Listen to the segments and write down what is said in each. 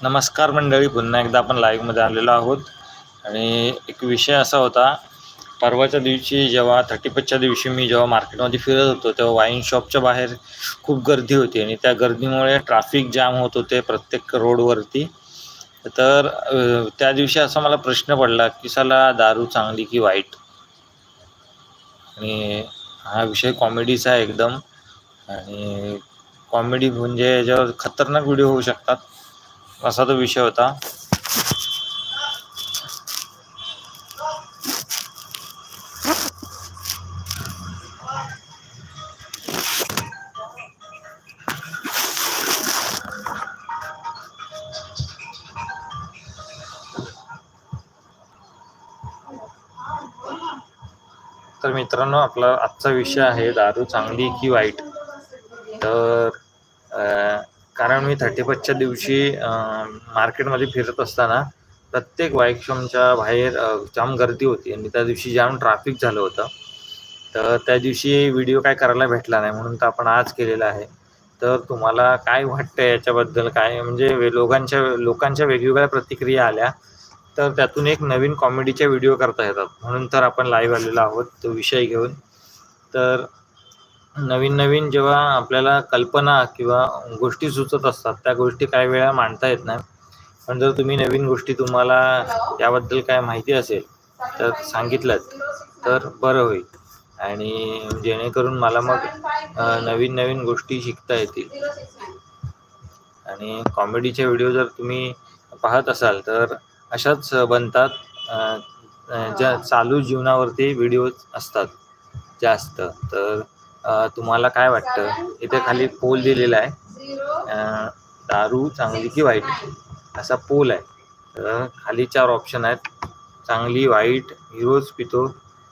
नमस्कार मंडळी पुन्हा एकदा आपण लाईव्हमध्ये आलेलो आहोत. आणि एक विषय असा होता परवाच्या दिवशी जेव्हा थर्टी फर्स्टच्या दिवशी मी जेव्हा मार्केटमध्ये फिरत होतो तेव्हा वाईन शॉपच्या बाहेर खूप गर्दी होती. आणि त्या गर्दीमुळे ट्रॅफिक जाम होत होते प्रत्येक रोडवरती तर त्या दिवशी असा मला प्रश्न पडला की साला दारू चांगली की वाईट? आणि हा विषय कॉमेडीचा आहे एकदम. आणि कॉमेडी म्हणजे याच्यावर खतरनाक व्हिडिओ होऊ शकतात. असा तो विषय होता. तर मित्रांनो आपला आजचा विषय आहे दारू चांगली की वाईट? तर कारण मी थर्टी फर्स्टच्या दिवशी मार्केटमध्ये फिरत असताना प्रत्येक बाईक शॉपच्या बाहेर जाम गर्दी होती. आणि त्या दिवशी जाम ट्रॅफिक झालं होतं. तर त्या दिवशी व्हिडिओ काय करायला भेटला नाही म्हणून तर आपण आज केलेला आहे. तर तुम्हाला काय वाटतं याच्याबद्दल? काय म्हणजे वे- लोकांच्या लोकांच्या वेगवेगळ्या प्रतिक्रिया आल्या. तर त्यातून एक नवीन कॉमेडीचे व्हिडिओ करता येतात. म्हणून तर आपण लाईव्ह आलेलो आहोत. तो विषय घेऊन. तर नवीन नवीन जेव्हा आपल्याला कल्पना किंवा गोष्टी सुचत असतात त्या गोष्टी काही वेळा मांडता येत नाही. पण जर तुम्ही नवीन गोष्टी तुम्हाला याबद्दल काय माहिती असेल तर सांगितलं तर बरं होईल. आणि जेणेकरून मला मग नवीन नवीन गोष्टी शिकता येतील. आणि कॉमेडीचे व्हिडिओ जर तुम्ही पाहत असाल तर अशाच बनतात ज्या चालू जीवनावरती व्हिडिओ असतात जास्त. तर तुम्हाला काय वाटतं? इथे खाली पोल दिलेला आहे. दारू चांगली की वाईट? असा पोल आहे. खाली चार ऑप्शन आहेत. चांगली वाईट हिरोज पितो.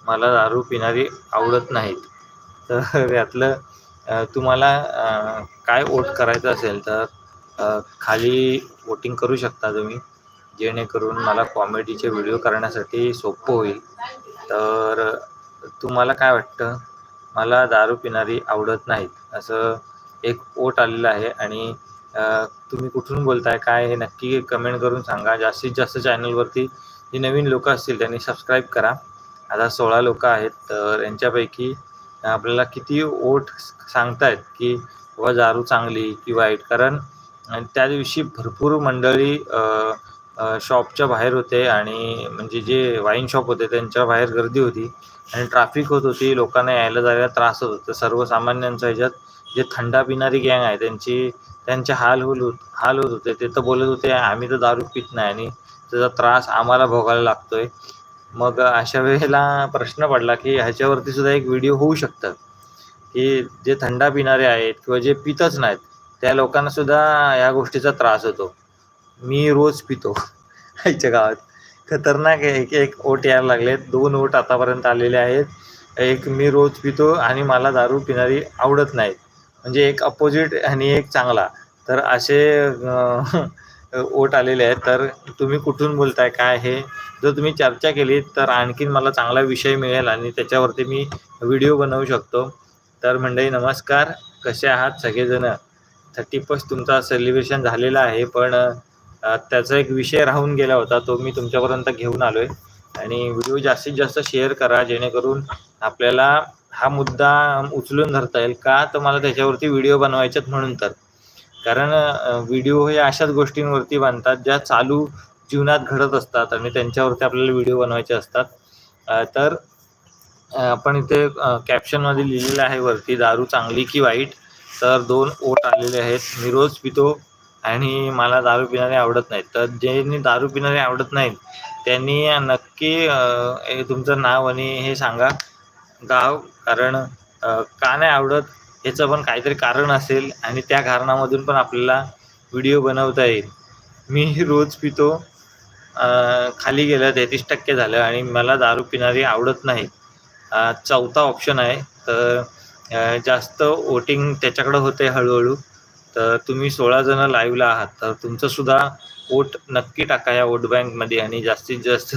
मला दारू पिणारी आवडत नाहीत. तर यातलं तुम्हाला काय वोट करायचं असेल तर खाली वोटिंग करू शकता तुम्ही. जेणेकरून मला कॉमेडीचे व्हिडिओ करण्यासाठी सोपं होईल. तर तुम्हाला काय वाटतं? मला दारू पिणारी आवडत नाहीत. असं एक ओट आलेलं आहे आणि तुम्ही कुठून बोलताय काय हे नक्की कमेंट करून सांगा. जास्तीत जास्त चॅनलवरती जे नवीन लोक असतील त्यांनी सबस्क्राईब करा. आता सोळा लोक आहेत तर यांच्यापैकी आपल्याला किती वोट सांगतायत की बाबा दारू चांगली की वाईट. कारण त्या दिवशी भरपूर मंडळी शॉपच्या बाहेर होते आणि म्हणजे जे वाईन शॉप होते त्यांच्या बाहेर गर्दी होती आणि ट्रॅफिक होत होती लोकांना यायला जायला त्रास होत होता. सर्वसामान्यांच्या ह्याच्यात जे थंडा पिणारी गँग आहे त्यांची त्यांचे हाल होल होत हाल होत होते. ते तर बोलत होते आम्ही तर दारू पित नाही आणि त्याचा त्रास आम्हाला भोगायला लागतोय. मग अशा वेळेला प्रश्न पडला की ह्याच्यावरती सुद्धा एक व्हिडिओ होऊ शकतात की जे थंडा पिणारे आहेत किंवा जे पितच नाहीत त्या लोकांना सुद्धा या गोष्टीचा त्रास होतो. मी रोज पितो आईच्या गावात. खतरनाक आहे एक एक ओट यायला लागलेत. दोन ओट आतापर्यंत आलेले आहेत. एक मी रोज पितो आणि मला दारू पिणारी आवडत नाहीत म्हणजे एक अपोजिट आणि एक चांगला. तर असे ओट आलेले आहेत. तर तुम्ही कुठून बोलताय काय हे? जर तुम्ही चर्चा केली तर आणखीन मला चांगला विषय मिळेल आणि त्याच्यावरती मी व्हिडिओ बनवू शकतो. तर मंडळी नमस्कार. कसे आहात सगळेजण? थर्टी फर्स्ट तुमचा सेलिब्रेशन झालेला आहे पण त्याचा एक विषय राहून गेला होता तो मी तुमच्यापर्यंत घेऊन आलो आहे आणि व्हिडिओ जास्तीत जास्त शेअर करा जेणेकरून आपल्याला हा मुद्दा उचलून धरता येईल. का तर मला त्याच्यावरती व्हिडिओ बनवायच्यात म्हणून तर. कारण व्हिडिओ हे अशाच गोष्टींवरती बांधतात ज्या चालू जीवनात घडत असतात आणि त्यांच्यावरती आपल्याला व्हिडिओ बनवायचे असतात. तर आपण इथे कॅप्शनमध्ये लिहिलेलं आहे वरती दारू चांगली की वाईट? तर दोन ओट आलेले आहेत. मी रोज पितो आणि मला दारू पिणारे आवडत नाहीत. तर ज्यांनी दारू पिणारे आवडत नाहीत त्यांनी नक्की तुमचं नाव आणि हे सांगा. गाव कारण का नाही आवडत याचं पण काहीतरी कारण असेल आणि त्या कारणामधून पण आपल्याला व्हिडिओ बनवता येईल. मी रोज पितो. खाली गेलं तेहतीस टक्के झालं आणि मला दारू पिणारी आवडत नाही चौथा ऑप्शन आहे. तर जास्त वोटिंग त्याच्याकडं होते हळूहळू. तर तुम्ही सोळा जण लाईव्हला आहात. तर तुमचंसुद्धा वोट नक्की टाका या वोट बँकमध्ये आणि जास्तीत जास्त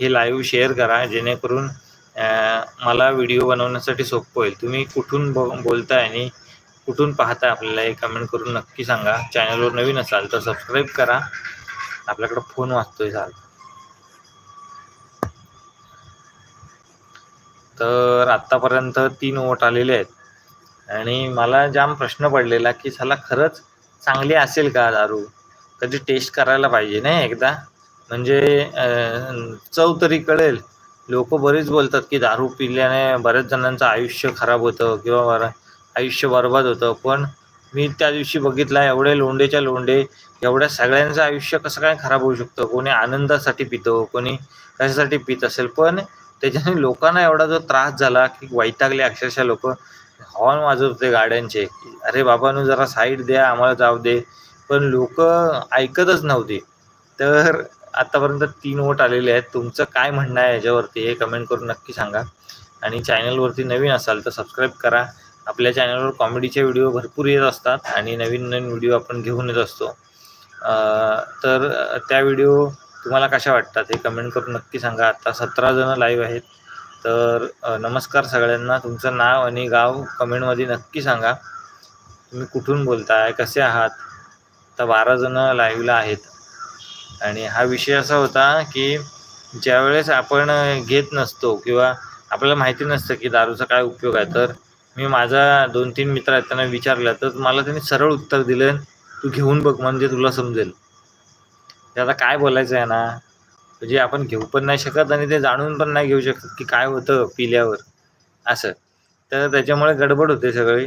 हे लाईव्ह शेअर करा जेणेकरून मला व्हिडिओ बनवण्यासाठी सोपं होईल. तुम्ही कुठून ब बोलताय आणि कुठून पाहताय आपल्याला हे कमेंट करून नक्की सांगा. चॅनलवर नवीन असाल तर सबस्क्राईब करा. आपल्याकडं फोन वाचतोय चाल. तर आत्तापर्यंत तीन वोट आलेले आहेत. आणि मला जाम प्रश्न पडलेला की साला खरंच चांगली असेल का दारू? कधी टेस्ट करायला पाहिजे नाही एकदा? म्हणजे चव तरी कळेल. लोक बरेच बोलतात की दारू पिल्याने बऱ्याच जणांचं आयुष्य खराब होतं किंवा बरं आयुष्य बर्बाद होतं. पण मी त्या दिवशी बघितला एवढे लोंडेच्या लोंडे एवढ्या सगळ्यांचं आयुष्य कसं काय खराब होऊ शकतं? कोणी आनंदासाठी पितो कोणी कशासाठी पित असेल? पण त्याच्याने लोकांना एवढा जो त्रास झाला की वैतागले अक्षरशः लोक. हॉर्न वाजवत होते गाड्यांचे. अरे बाबांनो जरा साईड द्या आम्हाला जाऊ दे. पण लोक ऐकतच नव्हते. तर आतापर्यंत तीन वोट आलेले आहेत. तुमचं काय म्हणणं आहे याच्यावरती हे कमेंट करून नक्की सांगा. आणि चॅनलवरती नवीन असाल तर सबस्क्राईब करा. आपल्या चॅनलवर कॉमेडीचे व्हिडिओ भरपूर येत असतात आणि नवीन नवीन व्हिडिओ आपण घेऊन येत असतो. तर त्या व्हिडिओ तुम्हाला कशा वाटतात हे कमेंट करून नक्की सांगा. आता सतरा जणं लाईव्ह आहेत. तर नमस्कार सगळ्यांना. तुमचं नाव आणि गाव कमेंटमध्ये नक्की सांगा. तुम्ही कुठून बोलताय? कसे आहात? तर बारा जणं लाईव्हला आहेत. आणि हा विषय असा होता की ज्यावेळेस आपण घेत नसतो किंवा आपल्याला माहिती नसतं की दारूचा काय उपयोग आहे तर मी माझा दोन तीन मित्र आहेत त्यांना विचारलं तर मला त्यांनी सरळ उत्तर दिलं तू घेऊन बघ म्हणजे तुला समजेल. ते आता काय बोलायचं आहे ना? जे आपण घेऊ पण नाही शकत आणि ते जाणून पण नाही घेऊ शकत की काय होतं पिल्यावर असं. तर त्याच्यामुळे गडबड होते सगळी.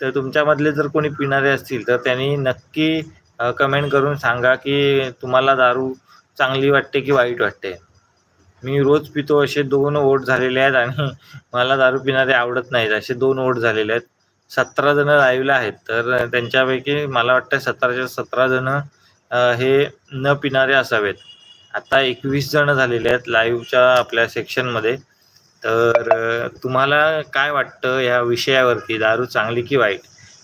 तर तुमच्यामधले जर कोणी पिणारे असतील तर त्यांनी नक्की कमेंट करून सांगा की तुम्हाला दारू चांगली वाटते की वाईट वाटते. मी रोज पितो असे दोन ओट झालेले आहेत आणि मला दारू पिणारे आवडत नाहीत. असे दोन ओट झालेले आहेत. सतरा जण लाईव्हला आहेत तर त्यांच्यापैकी मला वाटतं सतराच्या सतरा जण हे न पिणारे असावेत. आता एकवीस जण झालेले आहेत लाईव्हच्या आपल्या सेक्शनमध्ये तर तुम्हाला काय वाटतं ह्या विषयावरती? दारू चांगली की वाईट?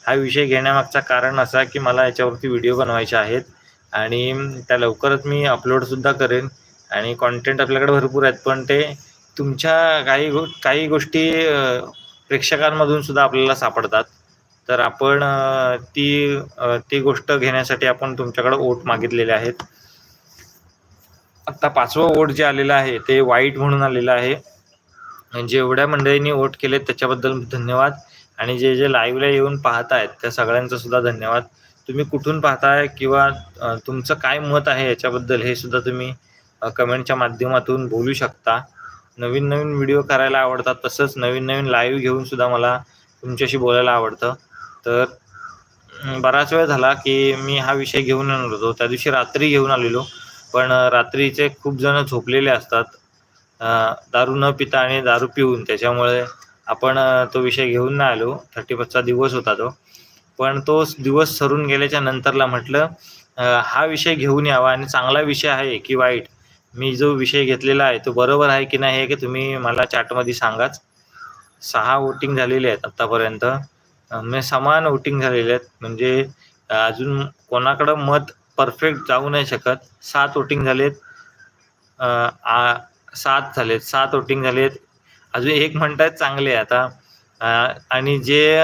हा विषय घेण्यामागचा कारण असा की मला याच्यावरती व्हिडिओ बनवायचे आहेत आणि त्या लवकरच मी अपलोडसुद्धा करेन आणि कॉन्टेंट आपल्याकडे भरपूर आहेत. पण ते तुमच्या काही गो काही गोष्टी प्रेक्षकांमधून सुद्धा आपल्याला सापडतात. तर आपण ती ती गोष्ट घेण्यासाठी आपण तुमच्याकडे ओट मागितलेले आहेत. आत्ता पाचवं वोट जे आलेलं आहे ते वाईट म्हणून आलेलं आहे. म्हणजे जेवढ्या मंडळींनी वोट केले त्याच्याबद्दल धन्यवाद. आणि जे जे लाईव्हला येऊन पाहत आहेत त्या सगळ्यांचा सुद्धा धन्यवाद. तुम्ही कुठून पाहताय किंवा तुमचं काय मत आहे याच्याबद्दल हे सुद्धा तुम्ही कमेंटच्या माध्यमातून बोलू शकता. नवीन नवीन व्हिडिओ करायला आवडतात तसंच नवीन नवीन लाईव्ह घेऊन सुद्धा मला तुमच्याशी बोलायला आवडतं. तर बराच वेळ झाला की मी हा विषय घेऊन येणार होतो. त्या दिवशी रात्री घेऊन आलेलो. पण रात्रीचे खूप जण झोपलेले असतात. दारू न पिता आणि दारू पिऊन. त्याच्यामुळे आपण तो विषय घेऊन नाही आलो. थर्टी फर्स्टचा दिवस होता तो. पण तो दिवस सरून गेल्याच्या नंतरला म्हटलं हा विषय घेऊन यावा आणि चांगला विषय आहे की वाईट? मी जो विषय घेतलेला आहे तो बरोबर आहे की नाही हे की तुम्ही मला चॅटमध्ये सांगाच. सहा वोटिंग झालेले आहेत आत्तापर्यंत समान वोटिंग झालेले आहेत. म्हणजे अजून कोणाकडं मत परफेक्ट जाऊ नाही शकत. सात वोटिंग झालेत. सात झालेत. सात वोटिंग झालेत. अजून एक म्हणतात चांगले आता. आणि जे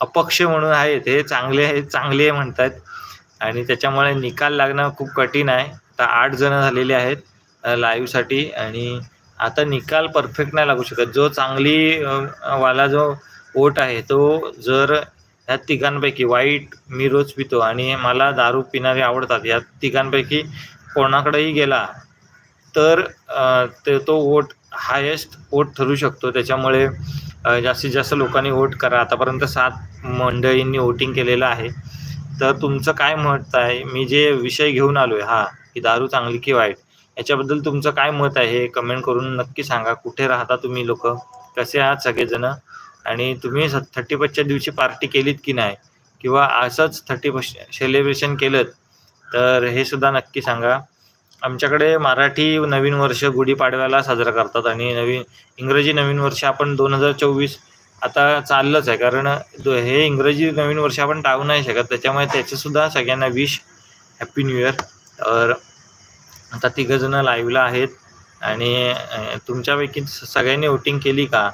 अपक्ष म्हणून आहेत हे चांगले आहेत चांगले म्हणतात आणि त्याच्यामुळे निकाल लागणं खूप कठीण आहे. आता आठ जण झालेले आहेत लाईव्हसाठी आणि आता निकाल परफेक्ट नाही लागू शकत. जो चांगली वाला जो वोट आहे तो जर ह्या तिघांपैकी वाईट मी रोज पितो आणि मला दारू पिणारे आवडतात. या तिघांपैकी कोणाकडेही गेला तर ते तो वोट हायेस्ट वोट ठरू शकतो. त्याच्यामुळे जास्तीत जास्त लोकांनी वोट करा. आतापर्यंत सात मंडळींनी वोटिंग केलेलं आहे. तर तुमचं काय मत आहे? मी जे विषय घेऊन आलो आहे हा की दारू चांगली की वाईट याच्याबद्दल तुमचं काय मत आहे हे कमेंट करून नक्की सांगा. कुठे राहता तुम्ही लोक? कसे आहात सगळेजण? आणि तुम्ही स थर्टी फर्स्टच्या दिवशी पार्टी केलीत की नाही किंवा असंच थर्टी फर्स्ट सेलिब्रेशन केलं तर हे सुद्धा नक्की सांगा. आमच्याकडे मराठी नवीन वर्ष गुढीपाडव्याला साजरा करतात आणि नवीन इंग्रजी नवीन वर्ष आपण दोन हजार चोवीस आता चाललंच आहे कारण हे इंग्रजी नवीन वर्ष आपण टाळू नाही शकत त्याच्यामुळे त्याचंसुद्धा सगळ्यांना विश हॅप्पी न्यू इयर तर आता तिघंजणं लाईव्हला आहेत आणि तुमच्यापैकी सगळ्यांनी वोटिंग केली का?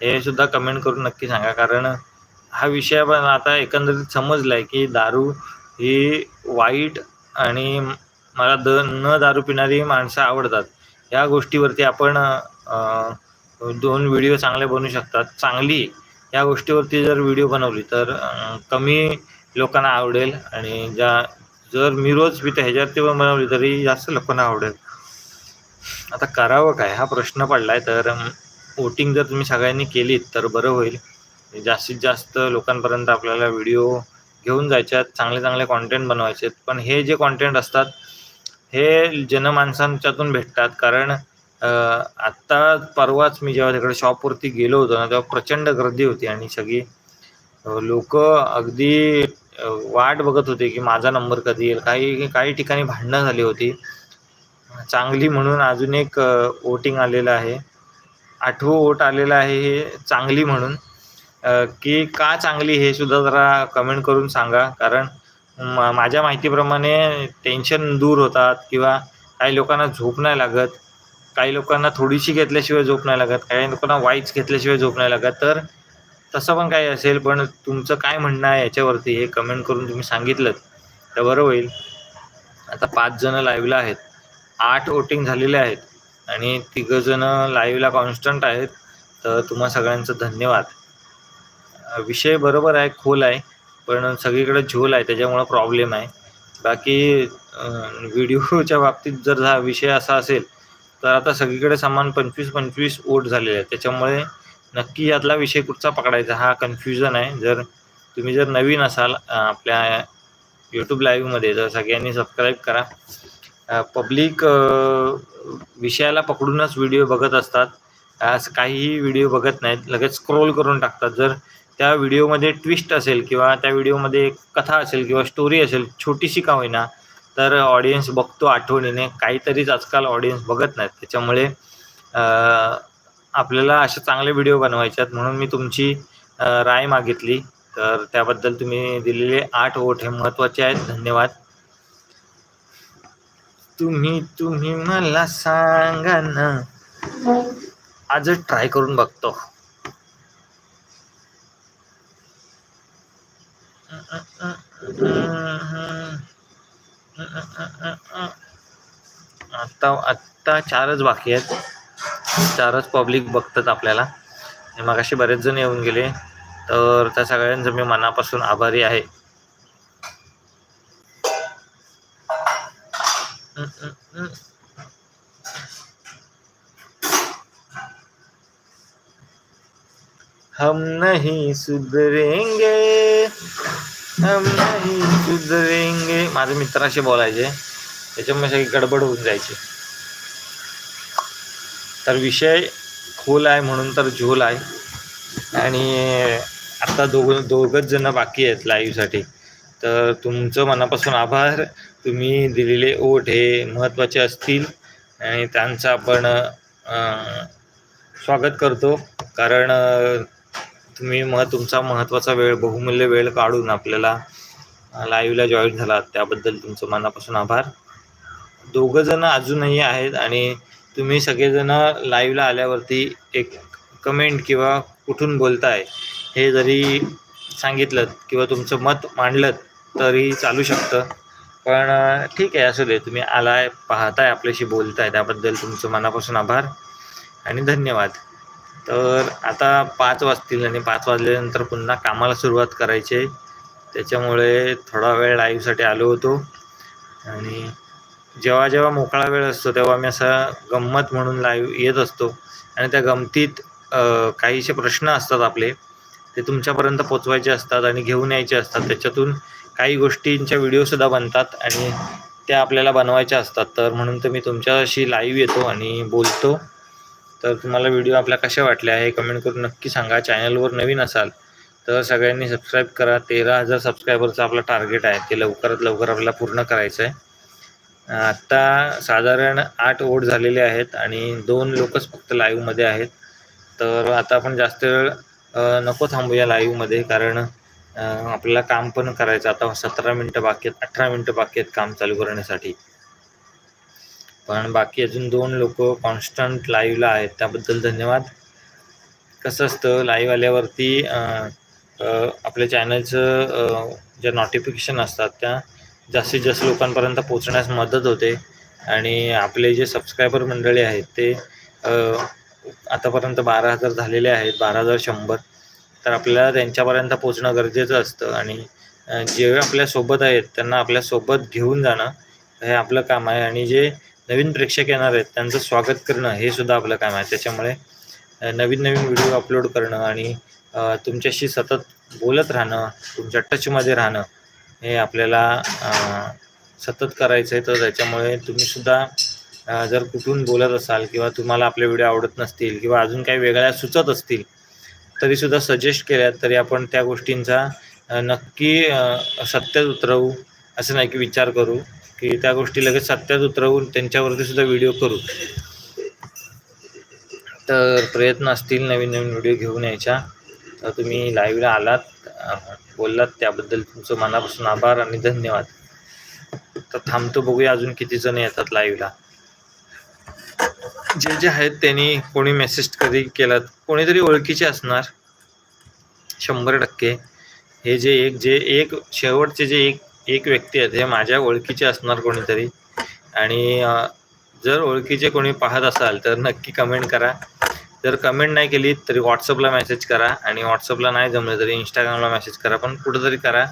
हे सुद्धा कमेंट करून नक्की सांगा. कारण हा विषय पण आता एकंदरीत समजलाय की दारू ही वाईट आणि मला द न दारू पिणारी माणसं आवडतात. या गोष्टीवरती आपण दोन व्हिडिओ चांगले बनवू शकतात. चांगली या गोष्टीवरती जर व्हिडिओ बनवली तर कमी लोकांना आवडेल आणि ज्या जर मी रोज पितो ह्याच्यावरती पण बनवली तरी जास्त लोकांना आवडेल. आता करावं काय? हा प्रश्न पडला आहे तर वोटिंग जर तुम्ही सगळ्यांनी केलीत तर बरं होईल. म्हणजे जास्तीत जास्त लोकांपर्यंत आपल्याला व्हिडिओ घेऊन जायच्यात चांगले चांगले कॉन्टेंट बनवायचे पण हे जे कॉन्टेंट असतात हे जनमानसांच्यातून भेटतात. कारण आत्ता परवाच मी जेव्हा तिकडे शॉपवरती गेलो होतो ना तेव्हा प्रचंड गर्दी होती आणि सगळी लोक अगदी वाट बघत होते की माझा नंबर कधी येईल. काही काही ठिकाणी भांडणं झाली होती. चांगली म्हणून अजून एक वोटिंग आलेलं आहे. आठवं वोट आलेलं आहे हे चांगली म्हणून. की का चांगली हे सुद्धा जरा कमेंट करून सांगा. कारण माझ्या माहितीप्रमाणे टेन्शन दूर होतात किंवा काही लोकांना झोप नाही लागत. काही लोकांना थोडीशी घेतल्याशिवाय झोप नाही लागत. काही लोकांना वाईच घेतल्याशिवाय झोप नाही लागत. तर तसं पण काही असेल पण तुमचं काय म्हणणं आहे याच्यावरती हे कमेंट करून तुम्ही सांगितलं तर बरं होईल. आता पाच जणं लाईव्हला आहेत. आठ वोटिंग झालेले आहेत. आणि तिघंजणं लाईव्हला कॉन्स्टंट आहेत. तर तुम्हा सगळ्यांचं धन्यवाद. विषय बरोबर आहे खोल आहे पण सगळीकडे झोल आहे त्याच्यामुळं प्रॉब्लेम आहे. बाकी व्हिडिओच्या बाबतीत जर हा विषय असा असेल तर आता सगळीकडे समान पंचवीस पंचवीस वोट झालेले आहेत. त्याच्यामुळे नक्की यातला विषय कुठचा पकडायचा हा कन्फ्युजन आहे. जर तुम्ही जर नवीन असाल आपल्या यूट्यूब लाईव्हमध्ये तर सगळ्यांनी सबस्क्राईब करा. पब्लिक विषयाला पकडूनच व्हिडिओ बघत असतात. असं काहीही व्हिडिओ बघत नाहीत. लगेच स्क्रोल करून टाकतात. जर त्या व्हिडिओमध्ये ट्विस्ट असेल किंवा त्या व्हिडिओमध्ये कथा असेल किंवा स्टोरी असेल छोटीशी का होईना तर ऑडियन्स बघतो आठवणीने. काहीतरीच आजकाल ऑडियन्स बघत नाहीत. त्याच्यामुळे आपल्याला असे चांगले व्हिडिओ बनवायचे आहेत म्हणून मी तुमची राय मागितली. तर त्याबद्दल तुम्ही दिलेले आठ वोट हे महत्त्वाचे आहेत. धन्यवाद. तुम्ही तुम्ही मला सांगा ना. आजच ट्राय करून बघतो. आता आत्ता चारच बाकी आहेत. चारच पब्लिक बघतात आपल्याला. मग असे बरेच जण येऊन गेले. तर त्या सगळ्यांचं मी मनापासून आभारी आहे. हम नहीं सुधरेंगे। हम नहीं सुधरेंगे. माझे मित्राशी बोलायचे. त्याच्यामुळे सगळी गडबड होऊन जायची. तर विषय खोल आहे म्हणून तर झोल आहे. आणि आता दोघ दोघंच जण बाकी आहेत लाईव्हसाठी तर तुमचं मनापासून आभार. तुम्ही दिलेले ओट हे महत्त्वाचे असतील. आणि त्यांचं आपण स्वागत करतो. कारण तुम्ही मग तुमचा महत्त्वाचा वेळ बहुमूल्य वेळ काढून आपल्याला लाईव्हला जॉईन झालात. त्याबद्दल तुमचं मनापासून आभार. दोघं जण अजूनही आहेत आणि तुम्ही सगळेजण लाईव्हला आल्यावरती एक कमेंट किंवा कुठून बोलताय हे जरी सांगितलं किंवा तुमचं मत मांडलं तरी चालू शकतं. पण ठीक आहे असू दे. तुम्ही आलाय पाहताय आपल्याशी बोलताय त्याबद्दल तुमचं मनापासून आभार आणि धन्यवाद. तर आता पाच वाजतील आणि पाच वाजल्यानंतर पुन्हा कामाला सुरुवात करायची. आहे त्याच्यामुळे थोडा वेळ लाईव्हसाठी आलो होतो. आणि जेव्हा जेव्हा मोकळा वेळ असतो तेव्हा मी असा गंमत म्हणून लाईव्ह येत असतो. आणि त्या गमतीत काहीसे प्रश्न असतात आपले ते तुमच्यापर्यंत पोचवायचे असतात आणि घेऊन यायचे असतात. त्याच्यातून काही गोष्टींच्या व्हिडिओसुद्धा बनतात आणि त्या आपल्याला बनवायच्या असतात. तर म्हणून तर मी तुमच्याशी लाईव्ह येतो आणि बोलतो. तर तुम्हाला व्हिडिओ आपल्या कशा वाटल्या हे कमेंट करून नक्की सांगा. चॅनलवर नवीन असाल तर सगळ्यांनी सबस्क्राईब करा. तेरा हजार सबस्क्रायबरचं आपलं टार्गेट आहे. ते लवकरात लवकर आपल्याला पूर्ण करायचं आहे आत्ता साधारण आठ वोट झालेले आहेत आणि दोन लोकच फक्त लाईव्हमध्ये आहेत. तर आता आपण जास्त वेळ नको थांबूया लाईव्हमध्ये कारण आपल्याला काम पण करायचं. आता सतरा मिनटं बाकी आहेत अठरा मिनटं बाकी आहेत काम चालू करण्यासाठी. पण बाकी अजून दोन लोक कॉन्स्टंट लाईव्हला आहेत. त्याबद्दल धन्यवाद. कसं असतं लाईव्ह आल्यावरती आपल्या चॅनलचं ज्या नोटिफिकेशन असतात त्या जास्तीत जास्त लोकांपर्यंत पोचण्यास मदत होते. आणि आपले जे सबस्क्रायबर मंडळी आहेत ते आतापर्यंत बारा हजार झालेले आहेत बारा हजार शंभर. तर आपल्याला त्यांच्यापर्यंत पोचणं गरजेचं असतं. आणि जे आपल्यासोबत आहेत त्यांना आपल्यासोबत घेऊन जाणं हे आपलं काम आहे. आणि जे नवीन प्रेक्षक येणार आहेत त्यांचं स्वागत करणं हे सुद्धा आपलं काम आहे. त्याच्यामुळे नवीन नवीन व्हिडिओ अपलोड करणं आणि तुमच्याशी सतत बोलत राहणं तुमच्या टचमध्ये राहणं हे आपल्याला सतत करायचं आहे. तर त्याच्यामुळे तुम्हीसुद्धा जर कुठून बोलत असाल किंवा तुम्हाला आपले व्हिडिओ आवडत नसतील किंवा अजून काही वेगळ्या सुचत असतील तरीसुद्धा सजेस्ट केल्यात तरी आपण त्या गोष्टींचा नक्की सत्यात उतरवू असं नाही की विचार करू. की त्या गोष्टी लगेच सत्यात उतरवून त्यांच्यावरती सुद्धा व्हिडिओ करू. तर प्रयत्न असतील नवीन नवीन व्हिडिओ घेऊन यायच्या. तर तुम्ही लाईव्हला आलात बोललात त्याबद्दल तुमचं मनापासून आभार आणि धन्यवाद. तर थांबतो बघूया अजून किती जण येतात लाईव्हला जे जे आहेत त्यांनी कोणी मेसेज कधी केलात कोणीतरी ओळखीचे असणार. शंभर टक्के. हे जे एक जे एक शेवटचे जे एक एक व्यक्ती आहेत हे माझ्या ओळखीचे असणार कोणीतरी. आणि जर ओळखीचे कोणी पाहत असाल तर नक्की कमेंट करा. जर कमेंट नाही केली तरी व्हॉट्सअपला मेसेज करा. आणि व्हॉट्सअपला नाही जमलं तरी इंस्टाग्रामला मेसेज करा. पण कुठंतरी करा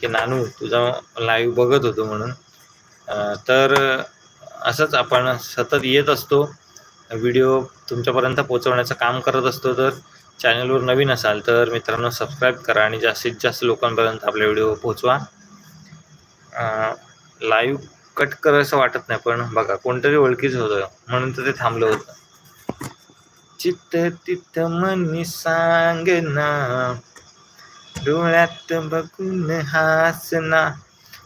की नानू तुझा लाईव्ह बघत होतो म्हणून. तर असंच आपण सतत येत असतो. व्हिडिओ तुमच्यापर्यंत पोहोचवण्याचं काम करत असतो. तर चॅनलवर नवीन असाल तर मित्रांनो सबस्क्राईब करा. आणि जास्तीत जास्त लोकांपर्यंत आपले व्हिडिओ पोहोचवा. लाईव्ह कट असं वाटत नाही पण बघा कोणतरी ओळखीचं होतं म्हणून तर ते थांबलं होतं. चित्त तित्त मनी सांग ना डोळ्यात बघून हासना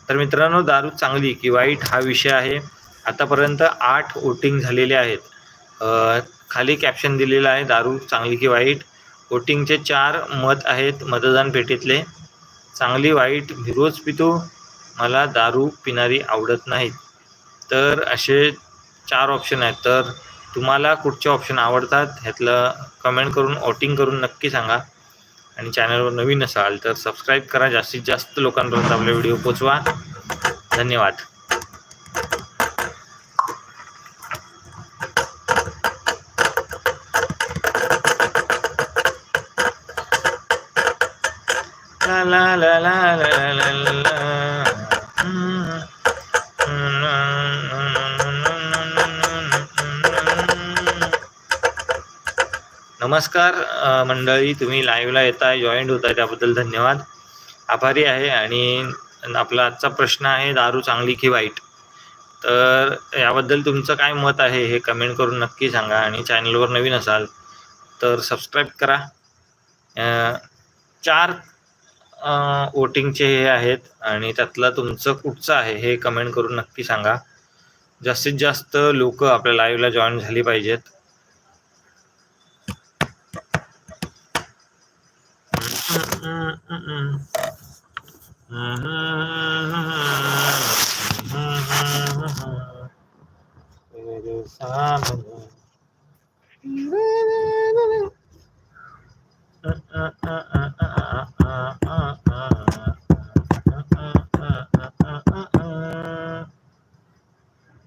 तर मित्रांनो दारू चांगली की वाईट हा विषय आहे. आतापर्यंत आठ वोटिंग झालेले आहेत. खाली कॅप्शन दिलेलं आहे दारू चांगली की वाईट. वोटिंगचे चार मत आहेत मतदान पेटीतले. चांगली वाईट मी रोज पितो. मला दारू पिणारी आवडत नाहीत. तर असे चार ऑप्शन आहेत. तर तुम्हाला कुठचे ऑप्शन आवडतात ह्यातलं कमेंट करून वोटिंग करून नक्की सांगा. आणि चॅनलवर नवीन असाल तर सबस्क्राईब करा. जास्तीत जास्त लोकांपर्यंत आपले व्हिडिओ पोचवा धन्यवाद. ला ला ला ला. नमस्कार मंडळी तुम्ही लाईव्हला येताय जॉईंट होताय त्याबद्दल धन्यवाद. आभारी आहे आणि आपला आजचा प्रश्न आहे दारू चांगली की वाईट? तर याबद्दल तुमचं काय मत आहे हे कमेंट करून नक्की सांगा आणि चॅनलवर नवीन असाल तर सबस्क्राईब करा. चार वोटिंगचे हे आहेत आणि त्यातलं तुमचं कुठचं आहे हे कमेंट करून नक्की सांगा. जास्तीत जास्त लोक आपल्या लाईव्हला जॉईन झाली पाहिजेत तेरे सामने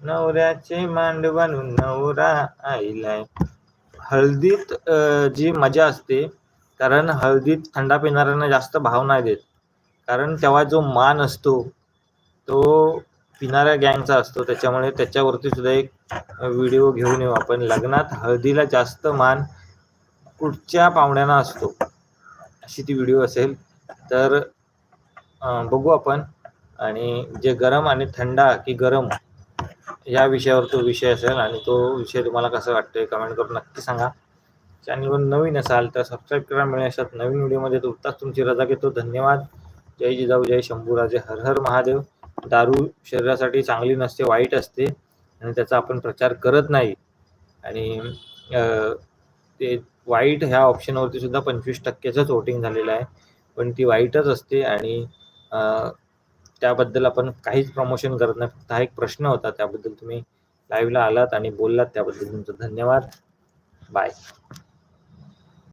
नवऱ्याचे मांड बनून नवरा आईलाय हळदीत जी मजा असते कारण हळदीत थंडा पिणाऱ्यांना जास्त भाव नाही देत. कारण तेव्हा जो मान असतो तो पिणाऱ्या गँगचा असतो. त्याच्यामुळे त्याच्यावरती सुद्धा एक व्हिडिओ घेऊन येऊ आपण. लग्नात हळदीला जास्त मान कुठच्या पाहुण्यांना असतो? अशी ती व्हिडिओ असेल. तर बघू आपण. आणि जे गरम आणि थंडा की गरम या विषयावर तो विषय असेल आणि तो विषय तुम्हाला कसं वाटतोय कमेंट करून नक्की सांगा. चॅनलवर नवीन असाल तर सबस्क्राईब करा मिळेल अशात नवीन व्हिडिओमध्ये तुर्तास तुमची रजा घेतो. धन्यवाद. जय जिजाऊ जय शंभूराजे हर हर महादेव. दारू शरीरासाठी चांगली नसते वाईट असते. आणि त्याचा आपण प्रचार करत नाही. आणि ते वाईट ह्या ऑप्शनवरती सुद्धा पंचवीस टक्क्याचंच वोटिंग झालेलं आहे. पण ती वाईटच असते आणि त्याबद्दल आपण काहीच प्रमोशन करत नाही. फक्त हा एक प्रश्न होता. त्याबद्दल तुम्ही लाईव्हला आलात आणि बोललात. त्याबद्दल तुमचं धन्यवाद. बाय